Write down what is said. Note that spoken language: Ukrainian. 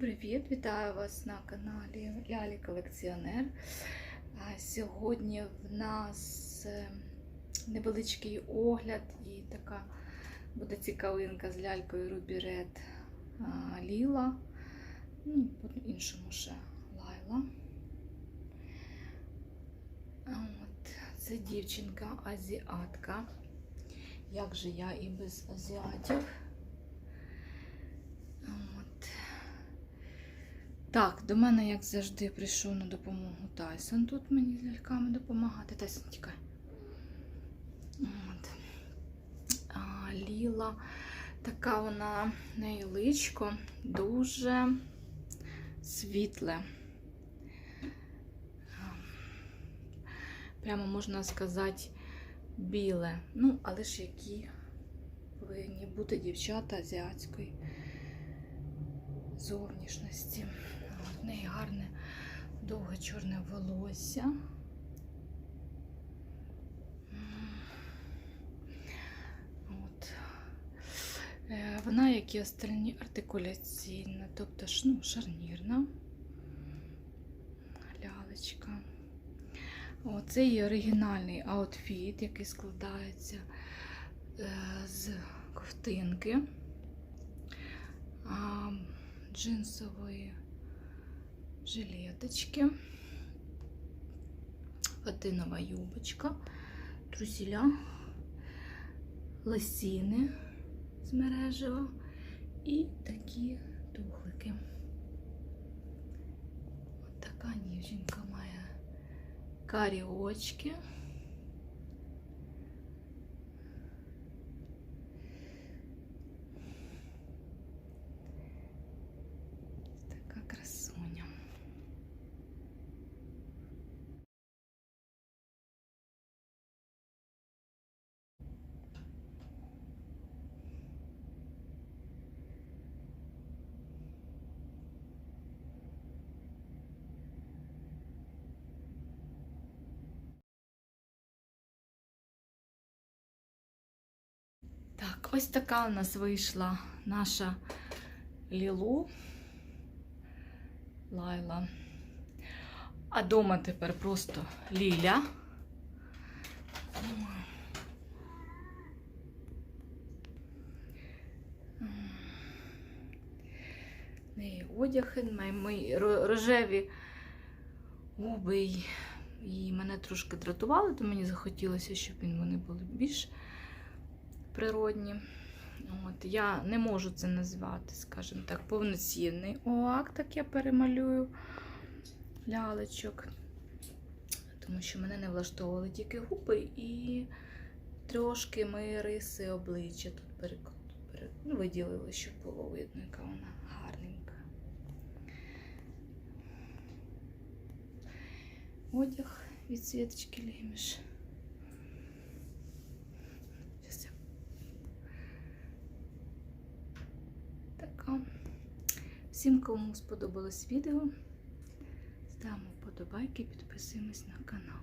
Привіт, вітаю вас на каналі Лялі Колекціонер. Сьогодні в нас е, невеличкий огляд і така буде цікавинка з лялькою Red Ліла. Ну, по-іншому ще Лайла. От, це дівчинка азіатка. Як же я і без азіатів? Так, до мене, як завжди, прийшов на допомогу Тайсон. Тут мені з ляльками допомагати. Тайсон, тікай. От. А, Ліла. Така вона неї личко дуже світле. Прямо можна сказати біле. Ну, але ж які повинні бути дівчата азіатської зовнішності. В неї гарне довге чорне волосся. От. Е, Вона, як і остальні, артикуляційна, тобто ну, шарнірна лялечка. О, це її оригінальний аутфіт, який складається е, з ковтинки, джинсової жилеточки, фатинова юбочка, трусіля, лосіни з мережева і такі тухлики. От така дівчинка має карі очки. Така красуня. Так, ось така у нас вийшла наша Лілу Лайла. А дома тепер просто Ліля. Неї одяг, мої рожеві губи і мене трошки дратували, то мені захотілося, щоб вони були більш природні. От, Я не можу це назвати, скажімо так, повноцінний оак, так я перемалюю лялечок. Тому що мене не влаштовували тільки губи і трошки ми риси обличчя тут ну, виділили, щоб було видно, яка вона гарненька. Одяг від світочки ліміш. Щас я Така. Всім, кому сподобалось відео, ставимо вподобайки, підписуємось на канал.